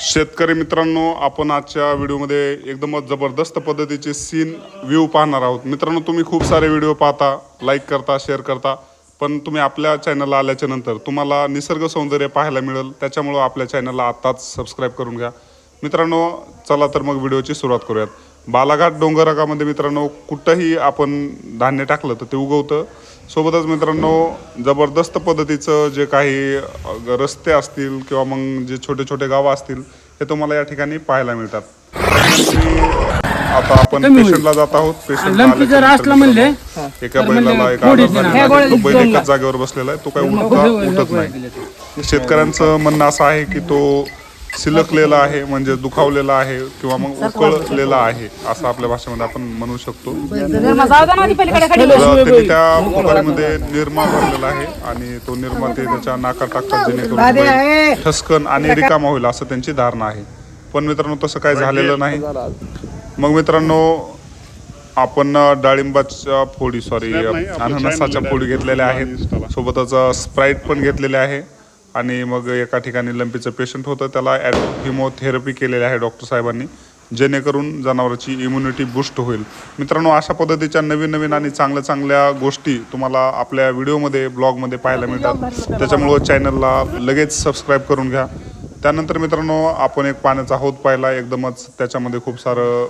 शेतकरी मित्रांनो आपण आजच्या व्हिडिओमध्ये एकदमच जबरदस्त पद्धतीचे सीन व्ह्यू पाहणार आहोत. मित्रांनो तुम्ही खूप सारे व्हिडिओ पाहता लाईक करता शेअर करता पण तुम्ही आपल्या चॅनलला आल्याच्यानंतर तुम्हाला निसर्ग सौंदर्य पाहायला मिळेल. त्याच्यामुळं आपल्या चॅनलला आत्ताच सबस्क्राईब करून घ्या. मित्रांनो चला तर मग व्हिडिओची सुरुवात करूयात. बालाघाट डोंगरागामध्ये मित्रांनो कुठंही आपण धान्य टाकलं तर ते उगवतं. सोबतच मित्रांनो जबरदस्त पद्धतीचं जे काही रस्ते असतील किंवा मग जे छोटे छोटे गावं असतील हे तुम्हाला या ठिकाणी पाहायला मिळतात. आता आपण पेशंटला जात आहोत. पेशंट एका बैलाला एक बैल एकाच जागेवर बसलेला आहे. तो काही उठता उठत नाही. शेतकऱ्यांचं म्हणणं असं आहे की तो सिलकलेला आहे म्हणजे दुखावलेला आहे किंवा मग उकळलेला आहे असं आपल्या भाषेमध्ये आपण म्हणू शकतो. तर त्यांनी त्या पुकारीमध्ये निरमा भरलेला आहे आणि तो निरमा ते त्याच्या नाकात टाकतात जेणेकरून ठसकन आणि रिकामा होईल असं त्यांची धारणा आहे. पण मित्रांनो तसं काय झालेलं नाही. मग मित्रांनो आपण डाळिंबाच्या फोडी सॉरी अननसाच्या फोडी घेतलेल्या आहेत. सोबतच स्प्राईट पण घेतलेले आहे. आणि मग एका ठिकाणी लंपीचं पेशंट होतं. त्याला हिमोथेरपी केलेली आहे डॉक्टर साहेबांनी जेणेकरून जनावरांची इम्युनिटी बूस्ट होईल. मित्रांनो अशा पद्धतीच्या नवीन नवीन आणि चांगल्या चांगल्या गोष्टी तुम्हाला आपल्या व्हिडिओमध्ये ब्लॉगमध्ये पाहायला मिळतात. त्याच्यामुळं चॅनलला लगेच सबस्क्राईब करून घ्या. त्यानंतर मित्रांनो आपण एक पाण्याचा हौद पाहिला. एकदमच त्याच्यामध्ये खूप सारं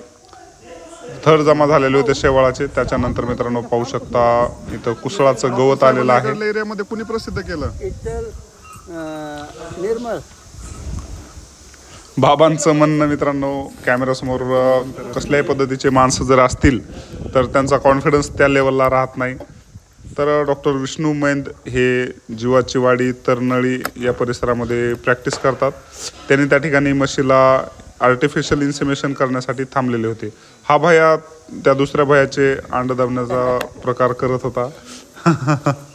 थर जमा झालेले होते शेवाळाचे. त्याच्यानंतर मित्रांनो पाहू शकता इथं कुसळाचं गवत आलेलं आहे. एरियामध्ये कुणी प्रसिद्ध केलं? निर्मळ बाबांचं म्हणणं मित्रांनो कॅमेरासमोर कसल्याही पद्धतीचे माणसं जर असतील तर त्यांचा कॉन्फिडन्स त्या लेवलला राहत नाही. तर डॉक्टर विष्णू मैंद हे जीवाची वाडी तरनळी या परिसरामध्ये प्रॅक्टिस करतात. त्यांनी त्या ठिकाणी म्हशीला आर्टिफिशियल इन्सिमेशन करण्यासाठी थांबलेले होते. हा भया त्या दुसऱ्या भयाचे अंड दाबण्याचा प्रकार करत होता.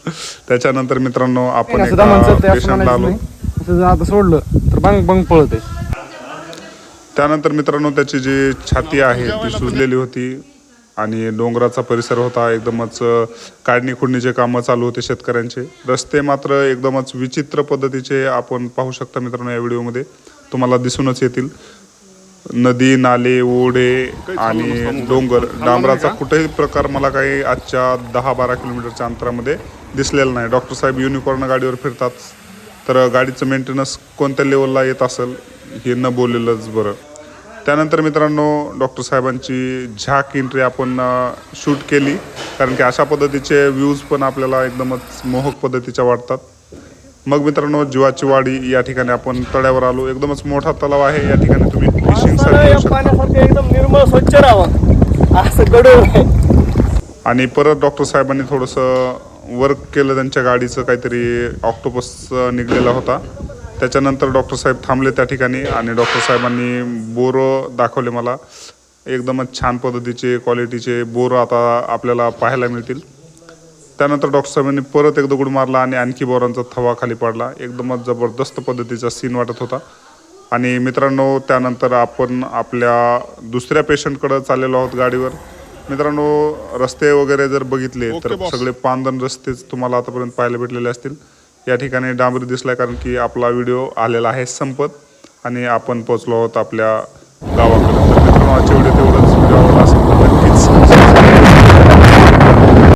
त्याच्यानंतर मित्रांनो आपण एका पेशंटला आलो. आता सोडलं तर बंग बंग पळत. त्यानंतर मित्रांनो त्याची जी छाती आहे ती सुजलेली होती आणि डोंगराचा परिसर होता. एकदमच काढणी खुडणीचे कामं चालू होते शेतकऱ्यांचे. रस्ते मात्र एकदमच विचित्र पद्धतीचे आपण पाहू शकता मित्रांनो या व्हिडिओमध्ये. तुम्हाला दिसूनच येतील. नदी नाले ओढे आणि डोंगर. डांबराचा कुठेही प्रकार मला काही आजच्या दहा बारा किलोमीटरच्या अंतरामध्ये दिसलेला नाही. डॉक्टर साहेब युनिकॉर्न गाडीवर फिरतात. तर गाडीचं मेंटेनन्स कोणत्या लेवलला येत असेल हे न बोललेलंच बरं. त्यानंतर मित्रांनो डॉक्टर साहेबांची झाक एंट्री आपण शूट केली. कारण की अशा पद्धतीचे व्ह्यूज पण आपल्याला एकदमच मोहक पद्धतीच्या वाटतात. मग मित्रांनो जीवाची वाडी या ठिकाणी आपण तळ्यावर आलो. एकदमच मोठा तलाव आहे. या ठिकाणी तुम्ही फिशिंगसाठी गडूळ आहे आणि परत डॉक्टर साहेबांनी थोडंसं वर्क केलं त्यांच्या गाडीचं काहीतरी ऑक्टोपस निघलेला होता. त्याच्यानंतर डॉक्टर साहेब थांबले त्या ठिकाणी आणि डॉक्टर साहेबांनी बोरं दाखवले मला. एकदमच छान पद्धतीचे क्वालिटीचे बोरं आता आपल्याला पाहायला मिळतील. त्यानंतर डॉक्टर साहेबांनी परत एक दगड मारला आणि आणखी बोरांचा थवा खाली पडला. एकदमच जबरदस्त पद्धतीचा सीन वाटत होता. आणि मित्रांनो त्यानंतर आपण आपल्या दुसऱ्या पेशंटकडं चाललेलो आहोत गाडीवर. मित्रांनो रस्ते वगैरे जर बघितले तर सगळे पांदन रस्तेच तुम्हाला आतापर्यंत पाहायला भेटलेले असतील. या ठिकाणी डांबरी दिसलाय कारण की आपला व्हिडिओ आलेला आहे संपत आणि आपण पोचलो आहोत आपल्या गावाकडे. तर मित्रांनो आजच्या व्हिडिओ